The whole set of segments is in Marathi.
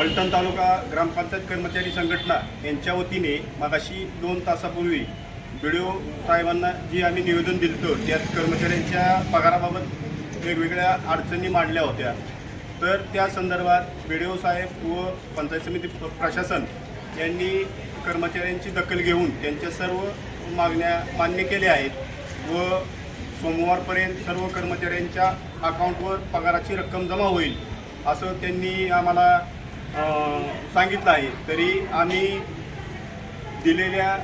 फलटण तालुका ग्रामपंचायत कर्मचारी संघटना यांच्या वतीने मागाशी दोन तासापूर्वी बी साहेबांना जी आम्ही निवेदन दिलं त्यात कर्मचाऱ्यांच्या पगाराबाबत वेगवेगळ्या अडचणी मांडल्या होत्या. तर त्या संदर्भात बी साहेब व पंचायत समिती प्रशासन यांनी कर्मचाऱ्यांची दखल घेऊन त्यांच्या सर्व मागण्या मान्य केल्या आहेत व सोमवारपर्यंत सर्व कर्मचाऱ्यांच्या अकाउंटवर पगाराची रक्कम जमा होईल असं त्यांनी आम्हाला सांगितलं आहे. तरी आम्ही दिलेल्या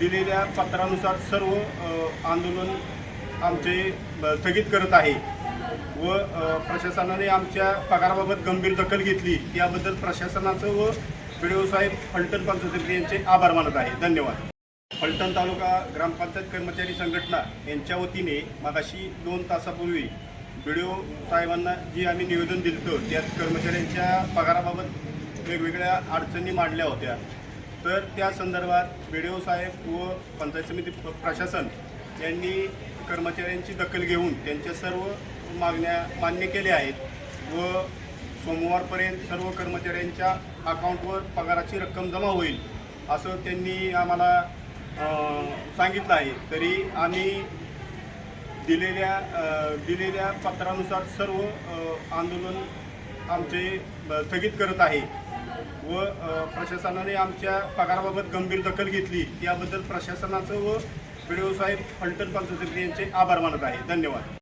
दिलेल्या पत्रानुसार सर्व आंदोलन आमचे स्थगित करत आहे. व प्रशासनाने आमच्या पगाराबाबत गंभीर दखल घेतली. याबद्दल प्रशासनाचं व बी साहेब फलटण पंचायत यांचे आभार मानत आहे. धन्यवाद. फलटण तालुका ग्रामपंचायत कर्मचारी संघटना यांच्या वतीने मगाशी दोन तासापूर्वी बी डी ओ साहेबांना जी आम्ही निवेदन दिलं त्यात कर्मचाऱ्यांच्या पगाराबाबत वेगवेगळ्या अडचणी मांडल्या होत्या. तर त्या संदर्भात बी डी ओ साहेब व पंचायत समिती प्रशासन यांनी कर्मचाऱ्यांची दखल घेऊन त्यांच्या सर्व मागण्या मान्य केल्या आहेत व सोमवारपर्यंत सर्व कर्मचाऱ्यांच्या अकाउंटवर पगाराची रक्कम जमा होईल असं त्यांनी आम्हाला सांगितलं आहे. तरी आम्ही दिलेल्या दिलेल्या पत्रानुसार सर्व आंदोलन आमचे स्थगित करत आहे. व प्रशासनाने आमच्या पगाराबाबत गंभीर दखल घेतली. याबद्दल प्रशासनाचं व बी साहेब फलटण पंचायत यांचे आभार मानत आहे. धन्यवाद.